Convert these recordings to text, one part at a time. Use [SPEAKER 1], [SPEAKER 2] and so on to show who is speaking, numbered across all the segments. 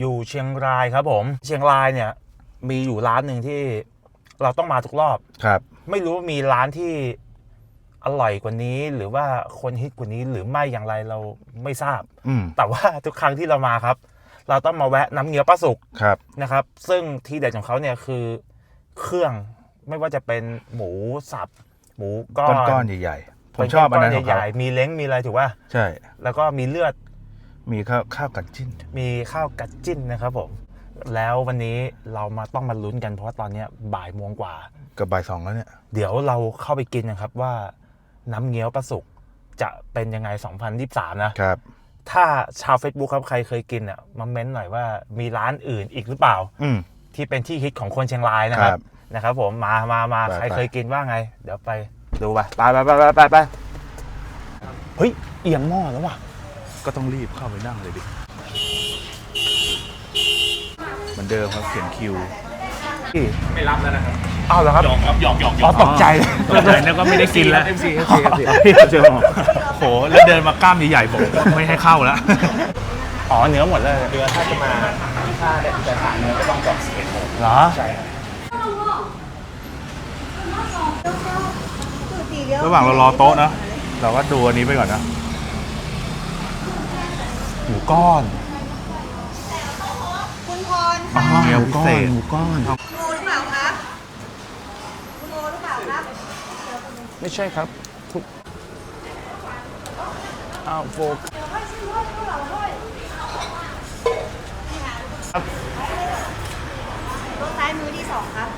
[SPEAKER 1] อยู่เชียงรายครับผม เชียงรายเนี่ย มีอยู่ร้านหนึ่งที่เราต้องมาทุกรอบ
[SPEAKER 2] ครับ
[SPEAKER 1] ไม่รู้ว่ามีร้านที่อร่อยกว่านี้หรือว่าคนฮิตกว่านี้หรือไม่อย่างไรเราไม่ทราบ
[SPEAKER 2] อืม
[SPEAKER 1] แต่ว่าทุกครั้งที่เรามาครับ เราต้องมาแวะน้ำเงี้ยวป้าสุก
[SPEAKER 2] ครับ
[SPEAKER 1] นะครับ ซึ่งทีเด็ดของเขาเนี่ยคือเครื่องไม่ว่าจะเป็นหมูสับ หมูก้อน
[SPEAKER 2] ก้อนๆใหญ่ๆผมชอบอันนั้นของ
[SPEAKER 1] ให
[SPEAKER 2] เขา
[SPEAKER 1] ญ่ๆมีเล้งมีอะไรถูกป่ะ
[SPEAKER 2] ใช่
[SPEAKER 1] แล้วก็มีเลือด
[SPEAKER 2] มีข้าวข้าวกัดจิ้น
[SPEAKER 1] มีข้าวกัดจิ้นนะครับผม แล้ววันนี้เรามาต้องมาลุ้นกันเพราะว่าตอนเนี้ยบ่ายโมงกว่า
[SPEAKER 2] กับบ่ายสองแล้วเนี่ย
[SPEAKER 1] เดี๋ยวเราเข้าไปกินนะครับว่าน้ำเงี้ยวปลาสุกจะเป็นยังไง 2023 นะ
[SPEAKER 2] ครับ
[SPEAKER 1] ถ้าชาว Facebook ครับใครเคยกินอะมาเม้นหน่อยว่ามีร้านอื่นอีกหรือเปล่า
[SPEAKER 2] อืม
[SPEAKER 1] ที่เป็นที่ฮิตของคนเชียงรายนะครับ
[SPEAKER 2] ครับ
[SPEAKER 1] นะครับผมมามามา
[SPEAKER 2] ไป
[SPEAKER 1] ใคร
[SPEAKER 2] ไป
[SPEAKER 1] เคยกินว่าไง เดี๋ยวไปดูไปไปไปไปไปไปไปเฮ้ยเอียงหม้อแล้วว่ะ
[SPEAKER 2] ก็ต้องรีบเข้าไปนั่งเลยดิเหมือนเดิมครับเขียนคิว
[SPEAKER 3] ไม่รับแล้วนะครับ
[SPEAKER 1] อ้าวเหรอครับ
[SPEAKER 3] หยอกครับหยอกหยอกหย
[SPEAKER 1] อ๋อ
[SPEAKER 3] อก
[SPEAKER 1] ตกใจเลย
[SPEAKER 3] ตกใจแล้วก็ไม่ได้กินแล้ว
[SPEAKER 2] FC
[SPEAKER 3] เจอโหแล้วเดินมากล้ามใหญ่ๆบอกไม่ให้เข้าแล้ว
[SPEAKER 1] อ๋อเนื้อหมดเลย
[SPEAKER 3] เรือถ้าจะมาถ้าจะทานเนื้อก็ต้องจองสิบเอ็ดโมง
[SPEAKER 1] เหรอ
[SPEAKER 3] ใช่ครับ
[SPEAKER 2] ระหว่างเรารอโต๊ะนะ เราก็ดูอันนี้ไปก่อนนะ
[SPEAKER 1] หมูก้อน
[SPEAKER 4] คุณพร
[SPEAKER 2] อ๋อ
[SPEAKER 4] ค่ะ
[SPEAKER 2] เมลพิเศษ
[SPEAKER 1] หมูก้อน
[SPEAKER 4] คุณโอหรือเปล่าครับคุณโอหรือเปล่าครับ
[SPEAKER 1] ไม่ใช่ครับทุกอ้าวโฟก
[SPEAKER 4] รถซ้ายมือที่สองครับ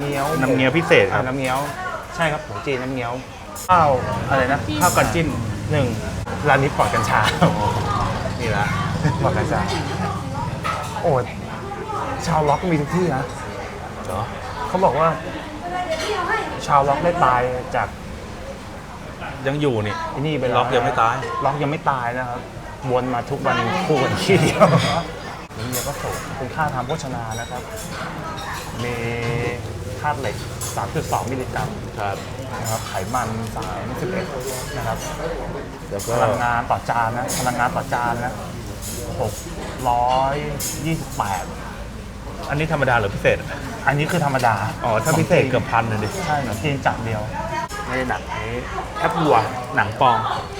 [SPEAKER 1] เงี้ยว
[SPEAKER 2] น้ำเงี้ยวพิเศษค
[SPEAKER 1] อ่า
[SPEAKER 2] รับ
[SPEAKER 1] น้ำเงี้ยว ใช่ครับหมูจีนน้ำเงี้ยวข้าวอะไรนะ
[SPEAKER 2] ข้าวกัดจิ้น
[SPEAKER 1] หนึ่ง ร้านนี้ปลอดกัญชา
[SPEAKER 2] นี่ละ
[SPEAKER 1] ปลอดกัญชา โอ้ยชาวล็อกมีทุกที่นะ
[SPEAKER 2] เหรอ
[SPEAKER 1] เขาบอกว่า ชาวล็อกได้ตายจาก
[SPEAKER 2] ยังอยู่นี่
[SPEAKER 1] ไอ้นี่ไป
[SPEAKER 2] ล็อกยังไม่ตาย
[SPEAKER 1] ล็อกยังไม่ตายนะครับ วนมาทุกวันคู่กันที่เดียวนี่เนี่ยก็สูงเป็นค่าทางโภชนานะครับ มีธาตุเหล็ก 3.2 มิลลิกรัม
[SPEAKER 2] ครับ
[SPEAKER 1] นะครับไขมัน31นะครับ
[SPEAKER 2] แล้ว
[SPEAKER 1] พ
[SPEAKER 2] ก็
[SPEAKER 1] ลังงานต่อจานนะพลังงานต่อจานนะ628
[SPEAKER 2] อันนี้ธรรมดาหรือพิเศษ
[SPEAKER 1] อันนี้คือธรรมดา
[SPEAKER 2] อ๋อ ถ้าพิเศษเกือบพันเลยดิ
[SPEAKER 1] ใช่หนังจีนจัดเดียวไม่ได้หนังนี้แคบวัว
[SPEAKER 2] หนังปอง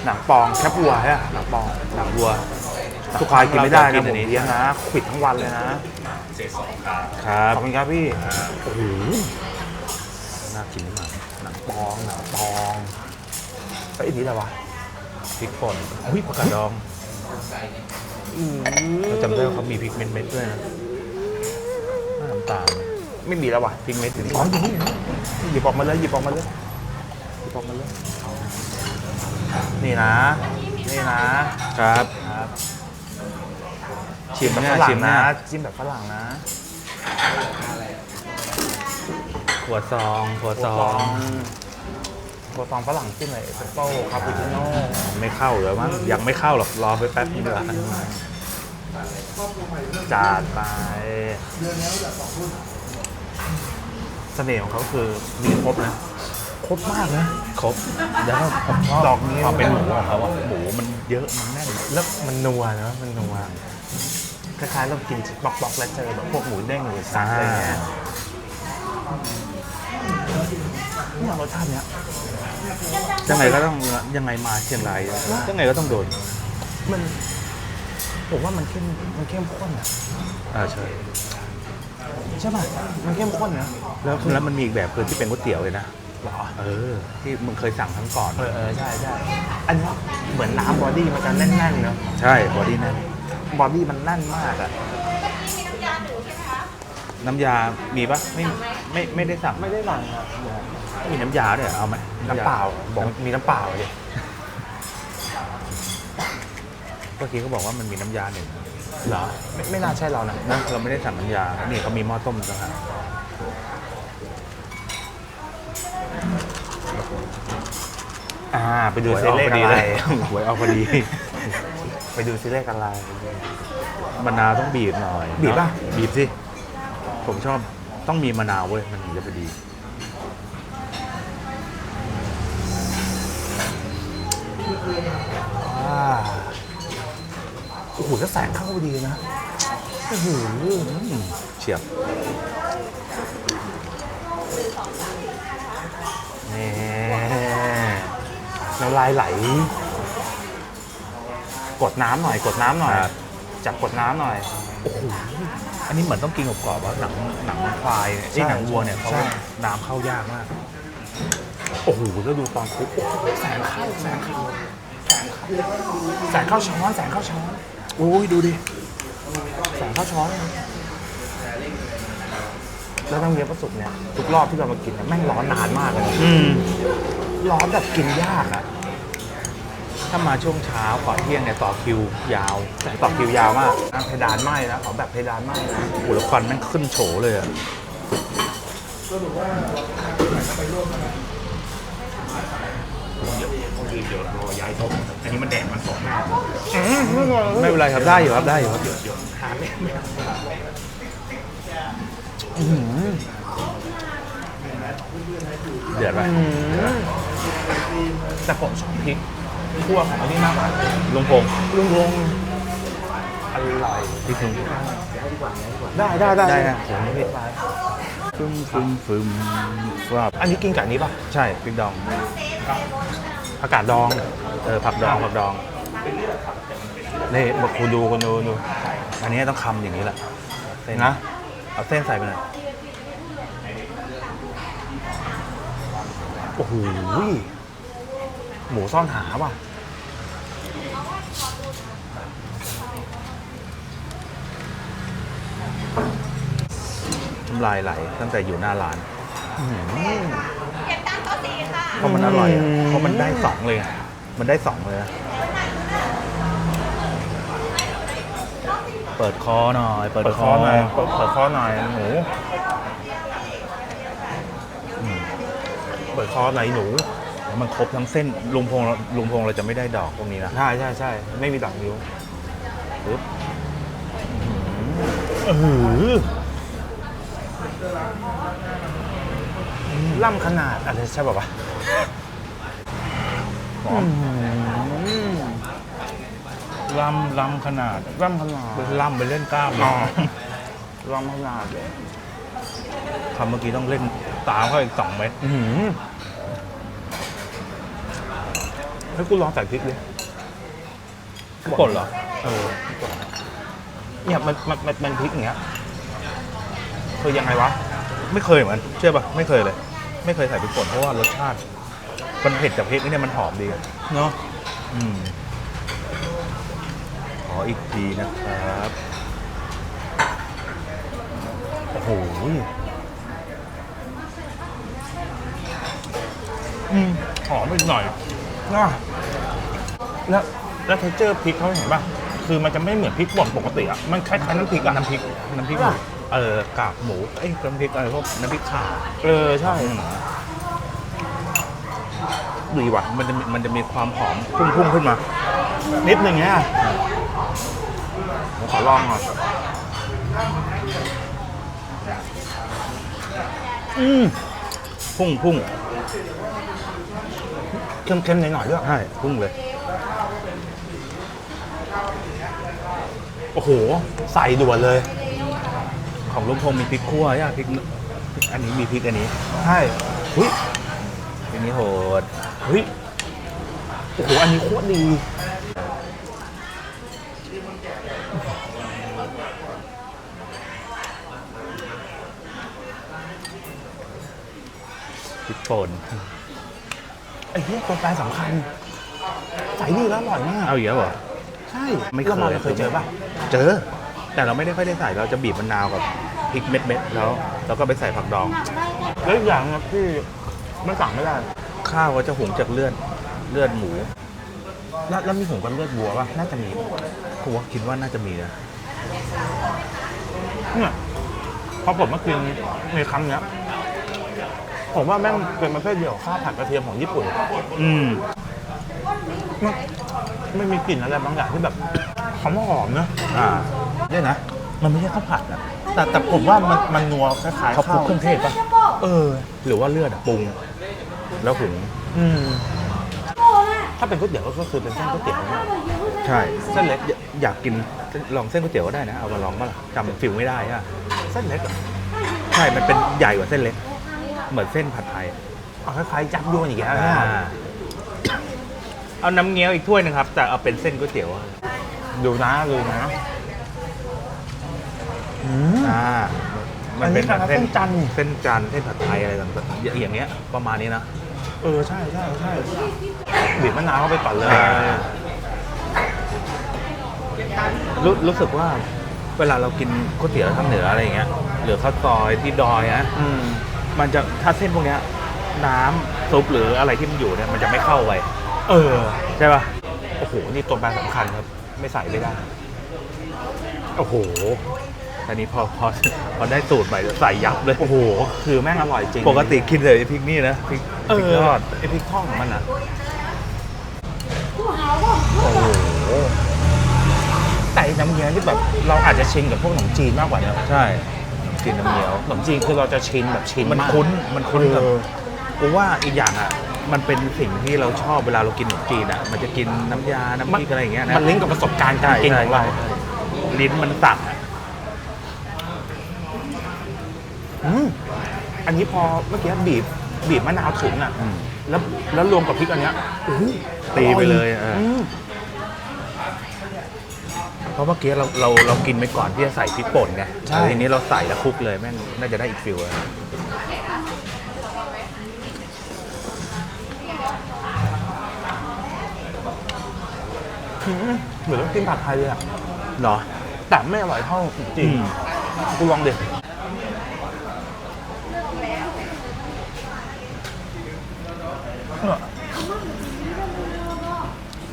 [SPEAKER 1] หนังปองแคบวัวใช่ไหมหนังปอง
[SPEAKER 2] หนังวัว
[SPEAKER 1] ทุกครั้งกินไม่ได้
[SPEAKER 2] เราจะกิ
[SPEAKER 1] นะ
[SPEAKER 2] น
[SPEAKER 1] ผ
[SPEAKER 2] อั
[SPEAKER 1] ม
[SPEAKER 2] นนี้
[SPEAKER 1] เลี้ยงนะขวิดทั้งวันเลยนะ
[SPEAKER 2] ครับ
[SPEAKER 1] ขอบคุณครับพี่
[SPEAKER 2] โอ้โห น่ากินมาก
[SPEAKER 1] หนังปองหนังปองเฮ้ยอันนี้อะไรวะ
[SPEAKER 2] พริกป่นอุ้ยผักกาดดองเราจำได้ว่าเขามีพริกเม็ดๆด้วยนะหน้าน้ำตาล
[SPEAKER 1] ไม่มีแล้ววะ
[SPEAKER 2] พริกเม็ดอยู่นี่
[SPEAKER 1] อ๋ออยู่นี่หยิบออกมาเลยหยิบออกมาเลยหยิบออกมาเลยนี่นะ นี่นะครับครับ
[SPEAKER 2] ชิม
[SPEAKER 1] แบบ
[SPEAKER 2] หน้า
[SPEAKER 1] ฝรั่
[SPEAKER 2] ชิ
[SPEAKER 1] ง
[SPEAKER 2] มห
[SPEAKER 1] นะ
[SPEAKER 2] น้า
[SPEAKER 1] จิ้มแบบฝรั่งนะ
[SPEAKER 2] ขวดซองขวดซอง
[SPEAKER 1] ตัวซองฝรั่งจิ้มเลยเอสเปรสโซ่คาปูชิโน่
[SPEAKER 2] ไม่เข้าเลยมั้งยังไม่เข้าหรอกรอไปแป๊บนึงดีกว่า
[SPEAKER 1] จัดไปเสน่ห์ของเขาคือมีครบนะครบมากนะ
[SPEAKER 2] ครบแล้วก็ผมชอบ
[SPEAKER 1] ดอกนี้
[SPEAKER 2] ความเป็นหมูของเขาอะหมูมันเยอะมันแน่น
[SPEAKER 1] แล้วมันนัวนะมันนัวคล้ายๆเรากินบล็อกๆแล้วเจอแบบพวกหมูเด้งหรือสับอะไรเงี้ย เนี่ยรสชาติเนี้ย
[SPEAKER 2] ยังไงก็ต้องยังไงมาเชียงรายยังไงก็ต้องโดน
[SPEAKER 1] มันผมว่ามันเข้มมันเข้มข้นอะ
[SPEAKER 2] อ่าใช่
[SPEAKER 1] ใช่ป่ะมันเข้มข้นนะ
[SPEAKER 2] แล้วแล้วมันมีอีกแบบคือที่เป็นก๋วยเตี๋ยวเลยนะ
[SPEAKER 1] หรอ
[SPEAKER 2] เออ ที่มึงเคยสั่งครั้งก่อน
[SPEAKER 1] เออเออใช่ใช่อันนี้เหมือนน้ำบอดี้มันจะแน่นๆเนอะ
[SPEAKER 2] ใช่บอดี้แน่น
[SPEAKER 1] บอดี้มันแน่นมากอะ
[SPEAKER 2] น้ำยา มีปะไม่ไม่ไม่ได้สั่ง
[SPEAKER 1] ไม่ได้หลังอะ
[SPEAKER 2] ไม่มีน้ำยาด้วยเหรอเอาไหม
[SPEAKER 1] น้ำเปล่าบอกมีน้ำเปล่าเลย
[SPEAKER 2] เมื่อกี้เขาบอกว่ามันมีน้ำยาหนึ่ง
[SPEAKER 1] เหรอไม่ไม่น่าใช่เรานะ
[SPEAKER 2] นะเราไม่ได้สั่งน้ำยา นี่เขามีหม้อต้มต่างหาก
[SPEAKER 1] อ่า ไปดู
[SPEAKER 2] หวย
[SPEAKER 1] ซิ
[SPEAKER 2] ออก
[SPEAKER 1] เล
[SPEAKER 2] พ
[SPEAKER 1] ข
[SPEAKER 2] อดี
[SPEAKER 1] อะไร
[SPEAKER 2] เลยหวยออกพอดี
[SPEAKER 1] ไปดูซิเลขอะไร
[SPEAKER 2] มะนาวต้องบีบหน่อย
[SPEAKER 1] บีบป่ะ
[SPEAKER 2] บีบสิ ผมชอบต้องมีมะนาวเว้ย มันถึงจะพอดี
[SPEAKER 1] อ่าโอ้โหแล้วแสงเข้าดีนะ
[SPEAKER 2] เฉียบ
[SPEAKER 1] นี่น้ำลายไหล กดน้ำหน่อย กดน้ำหน่อย
[SPEAKER 2] ครับ
[SPEAKER 1] จับกดน้ำหน่อย
[SPEAKER 2] อั นนี้เหมือนต้องกินกรอบๆว่าหนังหนังควายเนี่ย
[SPEAKER 1] ใช่
[SPEAKER 2] ไอ้หนังวัวเนี่ยเขา
[SPEAKER 1] ใช่
[SPEAKER 2] น้ำเข้ายากมาก
[SPEAKER 1] โอ้โหแล้วดูตอนคลุกโอ้โหแสงเข้าแสงเข้าแสงเข้าแสงเข้าช้อนแสงเข้าช้อน
[SPEAKER 2] โอ้ยดูดิ
[SPEAKER 1] แสงเข้าช้อนนะแล้วต้องเรียนประสุกเนี่ยทุกรอบที่เรามากินเนี่ยแม่งร้อนนานมากเลยนะ
[SPEAKER 2] อืม
[SPEAKER 1] ร้อนแบบกินยากอะ
[SPEAKER 2] ถ้ามาช่วงเช้าก่อนเที่ยงเนี่ยต่อคิวยาว
[SPEAKER 1] แต่ต่อคิวยาวมากอะเพดานไหม้นะขอแบบเพดานไหม้นะ
[SPEAKER 2] โอ้โหแล้วควันแม่งขึ้นโฉเลยอะ
[SPEAKER 3] เดี๋ยวรอย้ายโต๊ะอันนี้มันแดดมันสดมาก
[SPEAKER 2] ไม่เป็นไรครับได้อยู่ครับได้อยู่ครับ
[SPEAKER 3] หาไม่ไม่
[SPEAKER 2] เดือดไหม
[SPEAKER 1] แต่ผมชอบพริก คั่วของอันนี้มากกว่า
[SPEAKER 2] ลุงพงษ์
[SPEAKER 1] ลุงลงอร่อย
[SPEAKER 2] พี่ถึง
[SPEAKER 1] ได้ได้ได้
[SPEAKER 2] ได้นะ
[SPEAKER 1] ผมพริกไป
[SPEAKER 2] ฟึมฟึมฟึมครับ
[SPEAKER 1] อันนี้กินกับอันนี้ป่ะ
[SPEAKER 2] ใช่พริกดอง
[SPEAKER 1] ผักกาดดอง
[SPEAKER 2] เออผักดองผักดอง
[SPEAKER 1] นี่บอกคุณดูคุณดูดู
[SPEAKER 2] อันนี้ต้องคำอย่างนี้แหละเส้น
[SPEAKER 1] นะ
[SPEAKER 2] เอาเส้นใส่ไปหน่อย
[SPEAKER 1] โอ้โห หมูซ่อนหาว่ะ
[SPEAKER 2] น้ำลายไหลตั้งแต่อยู่หน้าร้าน
[SPEAKER 4] เก็บตังค์โต๊ะสี่ค่ะ
[SPEAKER 2] เพราะมันอร่อยอะเพราะมันได้สองเลยอะมันได้สองเลยนะเปิดคอหน่อย เปิด
[SPEAKER 1] เปิด
[SPEAKER 2] ค
[SPEAKER 1] ค
[SPEAKER 2] อ
[SPEAKER 1] อหน่อยเปิดเปิดคอหน่อยหนูเปิดคอหน่อยหนู
[SPEAKER 2] แล้ว มันครบทั้งเส้นลุงพงษ์เราลุงพงษ์เราจะไม่ได้ดอกพวกนี้นะ
[SPEAKER 1] ใช่ใช่ใช่ไม่มีดอกนิ้ว
[SPEAKER 2] ปึ๊บ
[SPEAKER 1] เออล่ำขนาดอะไรใช่ป่าวะ
[SPEAKER 2] หอมล้ำล้ำขนาด
[SPEAKER 1] ล่ำขนาด
[SPEAKER 2] ล่ำไปเล่นกล้ามเล
[SPEAKER 1] อ๋อยล่ำขนาดเลย
[SPEAKER 2] คำเมื่อกี้ต้องเล่นตามเข้าอีกสองเม็ด
[SPEAKER 1] อื้อหือ ให้กูลองใส่พริกดิ
[SPEAKER 2] ป่นเหรอ
[SPEAKER 1] เออเนี่ยมันมันมันมันพริกอย่างเงี้ยคือยังไงวะ
[SPEAKER 2] ไม่เคยเหมือนกันเชื่อป่ะไม่เคยเลย ไม่เคยใส่พริกป่นเพราะว่ารสชาติมันเผ็ดจากพริกนี่เนี่ยมันหอมดี
[SPEAKER 1] เนาะ
[SPEAKER 2] อืมขออีกทีนะครับ
[SPEAKER 1] โอ้โห
[SPEAKER 2] อืมหอมอีกหน่อย
[SPEAKER 1] น่ะแล้วแล้วเทคเจอร์พริกเขาเห็นป่ะ คือมันจะไม่เหมือนพริกป่นปกติอะ มันคล้ายๆน้ำพริกอะ
[SPEAKER 2] น้ำพริก น้ำพริกหมูเออกากหมู เอ้ยน้ำพริกอะไรพวกน้ำพริกข่า
[SPEAKER 1] เออใช่
[SPEAKER 2] อืม
[SPEAKER 1] ดีว่ะ
[SPEAKER 2] มันจะมีมันจะมีความหอมพุ่งพุ่งขึ้นมา
[SPEAKER 1] นิดนึงเนี่ยผมขอลองหน่อยอืม
[SPEAKER 2] พุ่งพุ่ง
[SPEAKER 1] เค็มๆหน่อยๆด้วย
[SPEAKER 2] ใช่พุ่งเลย
[SPEAKER 1] โอ้โห ใส่ด่วนเลย
[SPEAKER 2] ของลุงพงษ์มีพริกคั่วย่าพริกพริก อันนี้มีพริกอันนี้
[SPEAKER 1] ใช่เฮ้ย
[SPEAKER 2] พริกนี้โหด
[SPEAKER 1] เฮ้ยโอ้โห อันนี้โคตรดี
[SPEAKER 2] พริกป่น
[SPEAKER 1] ไอ้เหี้ยตัวแปรสำคัญใส่นี่แล้วอร่อยมาก
[SPEAKER 2] เอาอีกแล้วเหรอ
[SPEAKER 1] ใช่
[SPEAKER 2] ไม่เคย
[SPEAKER 1] รามาเคยเจอป่ะ
[SPEAKER 2] เจอ แต่เราไม่ได้ค่อยได้ใส่เราจะบีบมะนาวกับพริกเม็ดๆแล้วแล้วก็ไปใส่ผักดอง
[SPEAKER 1] แล้วอีกอย่างนะพี่มันสั่งไม่ได้
[SPEAKER 2] ข้าวก็จะหุงจากเลือดเลือดหมู
[SPEAKER 1] แล้วแล้วมีหุงกับเลือดวัวป่ะ น่าจะมี
[SPEAKER 2] กูว่าคิดว่าน่าจะมีนะ
[SPEAKER 1] เนี่ยพอผมมากินในครั้งเนี้ย ผมว่าแม่งเป็นประเภทเดียวกับข้าวผัดกระเทียมของญี่ปุ่น
[SPEAKER 2] อืม
[SPEAKER 1] มันไม่มีกลิ่นอะไรบางอย่างที่แบบหอมหอมๆนะ
[SPEAKER 2] อ่า
[SPEAKER 1] เนี่ยนะ มันไม่ใช่ข้าวผัดอะแต่แต่ผมว่ามันมันนัวคล้ายๆ
[SPEAKER 2] เขา
[SPEAKER 1] ข้าว
[SPEAKER 2] คลุกเครื่องเทศปะ
[SPEAKER 1] เออ
[SPEAKER 2] หรือว่าเลือดอะปรุง แล้วหุง
[SPEAKER 1] อืม ถ้าเป็นก๋วยเตี๋ยวก็คือเป็นเส้นก๋วยเตี๋ยวนะ
[SPEAKER 2] ใช่
[SPEAKER 1] เส้นเล็ก
[SPEAKER 2] อยอยากกินลองเส้นก๋วยเตี๋ยวก็ได้นะ เอามาลองมาล่ะจำฟิลไม่ได้อะ
[SPEAKER 1] เส้นเล็กเหรอ
[SPEAKER 2] ใช่ มันเป็นใหญ่กว่าเส้นเล็ก เหมือนเส้นผัดไทย
[SPEAKER 1] เอาคล้ายๆจับยวนอีกแล้วเนี่ย
[SPEAKER 2] อ่าเอาน้ำเงี้ยวอีกถ้วยหนึงครับ แต่เอาเป็นเส้นก๋วยเตี๋ยวอะ
[SPEAKER 1] ดูนะดูนะอืม
[SPEAKER 2] อ่า
[SPEAKER 1] อันนี้ครับเส้นจันทร์
[SPEAKER 2] เส้นจันทร์เส้นผัดไทยอะไรต่างๆอย่างเงี้ยประมาณนี้นะ
[SPEAKER 1] เออใช่ใช่ใช่บีบมะนาวเข้าไปก่อนเลย
[SPEAKER 2] รู้รู้สึกว่าเวลาเรากินก๋วยเตี๋ยวทางเหนืออะไรอย่างเงี้ยหรือข้าวซอยที่ดอยนะ
[SPEAKER 1] อืม
[SPEAKER 2] มันจะถ้าเส้นพวกเนี้ย น้ำซุปหรืออะไรที่มันอยู่เนี่ยมันจะไม่เข้าไป
[SPEAKER 1] เออ
[SPEAKER 2] ใช่ป่ะ
[SPEAKER 1] โอ้โห นี่ตัวแปรสำคัญครับ ไม่ใส่ไม่ได้ โอ้โห
[SPEAKER 2] อันนี้พอพอพอได้สูตรใหม่ใส่ยับเลย
[SPEAKER 1] โอ้โห คือแม่งอร่อยจริง
[SPEAKER 2] ปกติกินเลยพริกนี่นะพริก
[SPEAKER 1] เอ
[SPEAKER 2] พริก
[SPEAKER 1] อ
[SPEAKER 2] ทอด
[SPEAKER 1] ไอพริกท่องของมันอะ โอ้โหแต่ไอ้น้ำเงี้ยวที่แบบเราอาจจะชินกับพวกขนมจีนมากกว่านะ
[SPEAKER 2] ใช่ กินน้ำเงี้ยว
[SPEAKER 1] ขนมจีนคือเราจะชินแบบชิน
[SPEAKER 2] มัน
[SPEAKER 1] มาก
[SPEAKER 2] คุ้นมันคุ้นกับ
[SPEAKER 1] เออ
[SPEAKER 2] กูว่าอีกอย่างอะมันเป็นสิ่งที่เราชอบเวลาเรากินขนมจีนอะมันจะกินน้ำยาน้ำพริกอะไรอย่างเงี้ยนะ
[SPEAKER 1] มันลิงก์กับประสบการณ์การ
[SPEAKER 2] ใช่
[SPEAKER 1] กิน
[SPEAKER 2] ใช่
[SPEAKER 1] ของเรา
[SPEAKER 2] ใช่ลิ้นมันสั่งอะ
[SPEAKER 1] อืมอันนี้พอเมื่อกี้บีบบีบมะนาวถุงอะ
[SPEAKER 2] อืม
[SPEAKER 1] แล้วแล้วรวมกับพริกอันเนี้ยโอ้โห
[SPEAKER 2] ตีไปเลยเอออื
[SPEAKER 1] ม
[SPEAKER 2] เพราะเมื่อกี้เราเราเรากินไปก่อนที่จะใส่พริกป่นไง
[SPEAKER 1] ใช่
[SPEAKER 2] ทีนี้เราใส่แล้วคลุกเลยแม่งน่าจะได้อีกฟิลเลย
[SPEAKER 1] อืมเหมือนต้องกินผัดไทยเลยอะ
[SPEAKER 2] เหรอ
[SPEAKER 1] แต่ไม่อร่อยเท่าขนมจีน
[SPEAKER 2] อืม
[SPEAKER 1] กูลองดิ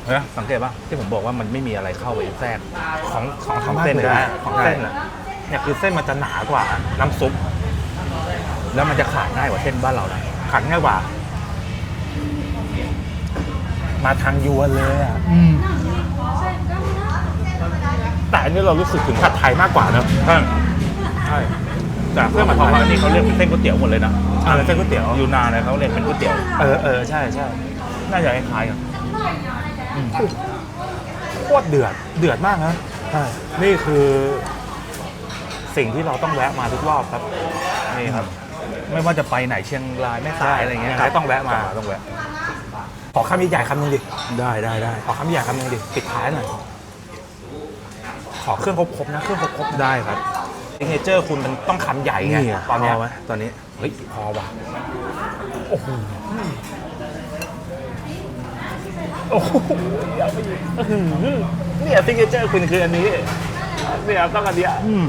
[SPEAKER 2] เฮ้ยสังเกตป่ะที่ผมบอกว่ามันไม่มีอะไรเข้าไปแทรก
[SPEAKER 1] ของของ
[SPEAKER 2] ของ
[SPEAKER 1] เส้
[SPEAKER 2] เส้
[SPEAKER 1] น
[SPEAKER 2] น
[SPEAKER 1] เลย
[SPEAKER 2] ได้
[SPEAKER 1] นะของเส้นอะเนี่ยคือเส้นมันจะหนากว่าน้ำซุป
[SPEAKER 2] แล้วมันจะขาดง่ายกว่าเส้นบ้านเรานะ
[SPEAKER 1] ขัดง่ายกว่า มาทางยวนเลยอะแต่อันนี้เรารู้สึกถึงผัดไทยมากกว่านะ
[SPEAKER 2] ใช่ใช่แต่เพื่อนหมายความว่าอันนี้เขาเรียกเป็นเส้นก๋วยเตี๋ยวหมดเลยนะ
[SPEAKER 1] อ่าเส้นก๋วยเตี๋ยว
[SPEAKER 2] ยูนานเลยเขาเรียกเป็นก๋วยเตี๋ยว
[SPEAKER 1] เออเออใช่ใช่น่าจะคล้ายๆกัน โคตรเดือดเดือดมากนะใช่ นี่คือสิ่งที่เราต้องแวะมาทุกรอบครับนี่ครับ
[SPEAKER 2] ไม่ว่าจะไปไหนเชียงรายแม่สายอะไรเงี้ย
[SPEAKER 1] ใช่ต้องแวะมา
[SPEAKER 2] ต้องแวะ
[SPEAKER 1] ขอคำใหญ่ๆคำหนึงดิ
[SPEAKER 2] ได้ได้ได้
[SPEAKER 1] ขอคำใหญ่คำหนึงดิปิดท้ายหน่อย ขอเครื่องครบๆนะเครื่องครบๆ
[SPEAKER 2] ได้ครับ
[SPEAKER 1] ซิกเนเจอร์คุณมันต้องคำใหญ่ไง
[SPEAKER 2] นี่
[SPEAKER 1] ตอนเนี้ย
[SPEAKER 2] พไหมตอนนี้
[SPEAKER 1] เฮ้ยพอว่ะโอ้โห โอ้โหอยากไปอีกอื้อหือเนี่ยซิกเนเจอร์คุณคืออันนี้เนี่ยต้องอันเนี้ย
[SPEAKER 2] อืม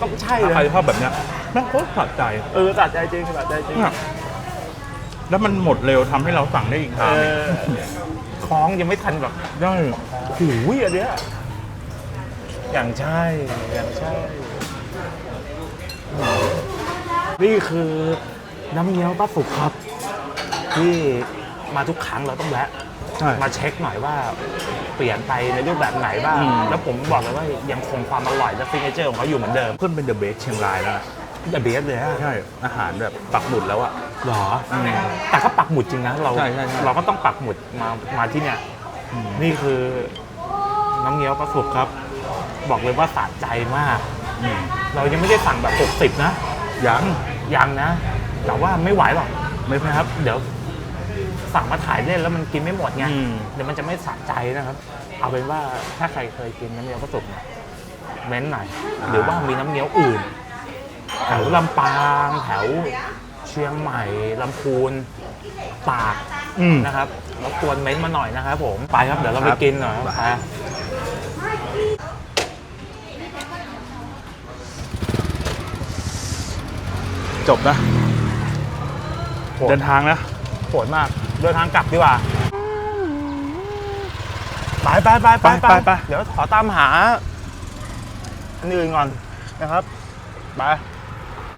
[SPEAKER 1] ต้องใช่
[SPEAKER 2] ถ้า
[SPEAKER 1] เลย
[SPEAKER 2] ใครชอบแบบเนี้ยแม่งโคตรสะใจ
[SPEAKER 1] เออตัดใจจริงตัดใจจริง
[SPEAKER 2] เนี่ยแล้วมันหมดเร็วทำให้เราสั่งได้อีก
[SPEAKER 1] เอ
[SPEAKER 2] ทางหนึ่ง
[SPEAKER 1] อคล้องยังไม่ทันแบบ
[SPEAKER 2] ได้
[SPEAKER 1] หูยอันเนี้ยอย่างใช่อย่างใช่ นี่คือน้ำเงี้ยวป้าสุกครับ ที่มาทุกครั้งเราต้องแวะ
[SPEAKER 2] ใช่
[SPEAKER 1] มาเช็คหน่อยว่าเปลี่ยนไปในรูปแบบไหนบ้าง
[SPEAKER 2] อืม
[SPEAKER 1] แล้วผมบอกเลยว่ายังคงความอร่อยและซิกเนเจอร์ของเขาอยู่เหมือนเดิม
[SPEAKER 2] ขึ้นเป็นเดอะเบสเชียงรายแล้วนะ
[SPEAKER 1] อย่าเบสเลยฮะ
[SPEAKER 2] ใช่ อาหารแบบปักหมุดแล้วอะ
[SPEAKER 1] หรอ
[SPEAKER 2] อืม
[SPEAKER 1] แต่ก็ปักหมุดจริงนะเรา
[SPEAKER 2] ใช่ใช่ใช่
[SPEAKER 1] เราก็ต้องปักหมุดมามาที่เนี่ย นี่คือน้ำเงี้ยวปลาสุกครับ บอกเลยว่าสะใจมาก
[SPEAKER 2] อืม
[SPEAKER 1] เรายังไม่ได้สั่งแบบ 60 นะ
[SPEAKER 2] ยัง
[SPEAKER 1] ยังนะ แต่ว่าไม่ไหวหรอก
[SPEAKER 2] ไม่แพ้
[SPEAKER 1] นะครับ เดี๋ยว สั่งมาถ่ายเล่นแล้วมันกินไม่หมดไง
[SPEAKER 2] อืม
[SPEAKER 1] เดี๋ยวมันจะไม่สะใจนะครับ เอาเป็นว่าถ้าใครเคยกินน้ำเงี้ยวปลาสุกเนี่ยเม้นหน่อย หรือว่ามีน้ำเงี้ยวอื่น แถวลำปางแถวเชียงใหม่ลำพูนตาก
[SPEAKER 2] อืม
[SPEAKER 1] นะครับรบกวนเม้นต์มาหน่อยนะครับผมไปครับเดี๋ยวเราไปกินหน่อยครับ
[SPEAKER 2] ไป
[SPEAKER 1] ไป
[SPEAKER 2] จบนะ
[SPEAKER 1] โหด
[SPEAKER 2] เดินทางนะ
[SPEAKER 1] โหดมาก เดินทางกลับดีกว่าไปไปไปไป
[SPEAKER 2] ไปไปไป
[SPEAKER 1] เดี๋ยวขอตามหาอันอื่นก่อนนะครับไป